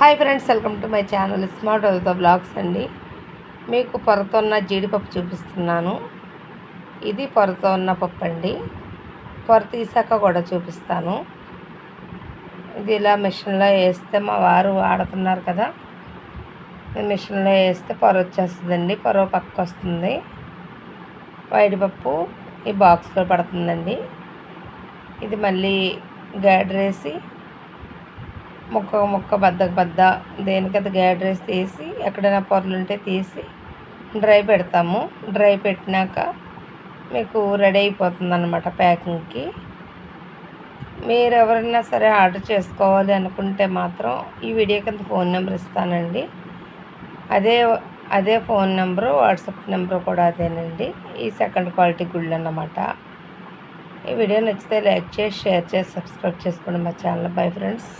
Hi friends welcome to my channel. Smart the blogs అండి. మీకు పొరతో ఉన్న జీడిపప్పు చూపిస్తున్నాను. ఇది పొరతో ఉన్న పప్పు అండి. పొర తీసాక కూడా చూపిస్తాను. ఇది ఇలా మిషన్లో వేస్తే మా వారు వాడుతున్నారు కదా. మిషన్లో వేస్తే పొర వచ్చేస్తుందండి. పొర పక్క వస్తుంది. వైడిపప్పు ఈ బాక్స్లో పడుతుందండి. ఇది మళ్ళీ వేసి ముక్క ముక్క బద్దకు బద్ద దేనికది గ్యాడ్ రైస్ తీసి ఎక్కడైనా పొరలు ఉంటే తీసి డ్రై పెడతాము. డ్రై పెట్టినాక మీకు రెడీ అయిపోతుంది అనమాట ప్యాకింగ్కి. మీరు ఎవరైనా సరే ఆర్డర్ చేసుకోవాలి అనుకుంటే మాత్రం ఈ వీడియో కింద ఫోన్ నెంబర్ ఇస్తానండి. అదే అదే ఫోన్ నెంబరు వాట్సాప్ నెంబర్ కూడా అదేనండి. ఈ సెకండ్ క్వాలిటీ గుళ్ళు అన్నమాట. ఈ వీడియో నచ్చితే లైక్ చేసి షేర్ చేసి సబ్స్క్రైబ్ చేసుకోండి మా ఛానల్. Bye friends.